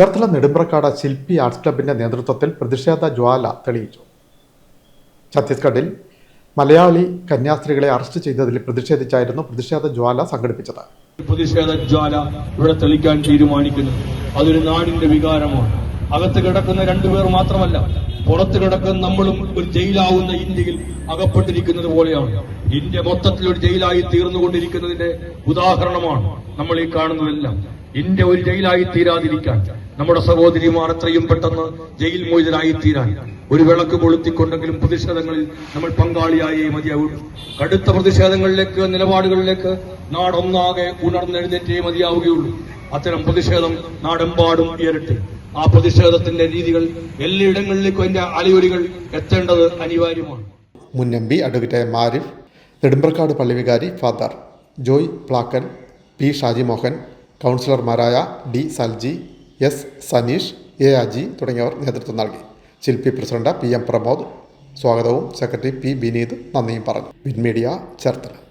ചേർത്തല നെടുമ്പ്രക്കാട് ശില്പി ആർട്സ് ക്ലബിന്റെ നേതൃത്വത്തിൽ പ്രതിഷേധ ജ്വാല തെളിയിച്ചു. ഛത്തീസ്ഗഡിൽ മലയാളി കന്യാസ്ത്രീകളെ അറസ്റ്റ് ചെയ്തതിൽ പ്രതിഷേധിച്ചായിരുന്നു പ്രതിഷേധ ജ്വാല സംഘടിപ്പിച്ചത്. പ്രതിഷേധ ജ്വാല ഇവിടെ തെളിക്കാൻ തീരുമാനിക്കുന്നു. അതൊരു നാടിന്റെ വികാരമാണ്. അകത്ത് കിടക്കുന്ന രണ്ടുപേർ മാത്രമല്ല പുറത്ത് കിടക്കുന്ന നമ്മളും ഒരു ജയിലാവുന്ന ഇന്ത്യയിൽ അകപ്പെട്ടിരിക്കുന്നത് പോലെയാണ്. ഇന്ത്യ മൊത്തത്തിൽ ഒരു ജയിലായി തീർന്നുകൊണ്ടിരിക്കുന്നതിന്റെ ഉദാഹരണമാണ് നമ്മൾ ഈ കാണുന്നതെല്ലാം. ഇന്ത്യ ഒരു ജയിലായി തീരാതിരിക്കാൻ നമ്മുടെ സഹോദരിമാർ എത്രയും പെട്ടെന്ന് ജയിൽ മോചിതരായി തീരാൻ ഒരു വിളക്ക് കൊളുത്തിക്കൊണ്ടെങ്കിലും പ്രതിഷേധങ്ങളിൽ നമ്മൾ പങ്കാളിയായേ മതിയാവുള്ളൂ കടുത്ത പ്രതിഷേധങ്ങളിലേക്ക് നിലപാടുകളിലേക്ക് നാടൊന്നാകെ ഉണർന്നെഴുന്നേറ്റേ മതിയാവുകയുള്ളൂ. അത്തരം പ്രതിഷേധം നാടെമ്പാടും ഉയരട്ടെ. ആ പ്രതിഷേധത്തിന്റെ രീതികൾ എല്ലായിടങ്ങളിലേക്കും അതിന്റെ അലയൊലികൾ എത്തേണ്ടത് അനിവാര്യമാണ്. മുൻ M P advocate M Arif Nedumprakkad പള്ളിവികാരി father Joy Plakkan P Shaji Mohan കൗൺസിലർമാരായ D Salji S Saneesh A Aji തുടങ്ങിയവർ നേതൃത്വം നൽകി. ശില്പി പ്രസിഡന്റ് പി എം പ്രമോദ്. സ്വാഗതവും സെക്രട്ടറി പി വിനീത് നന്ദിയും പറഞ്ഞു. വിൻമീഡിയ ചേർത്തല.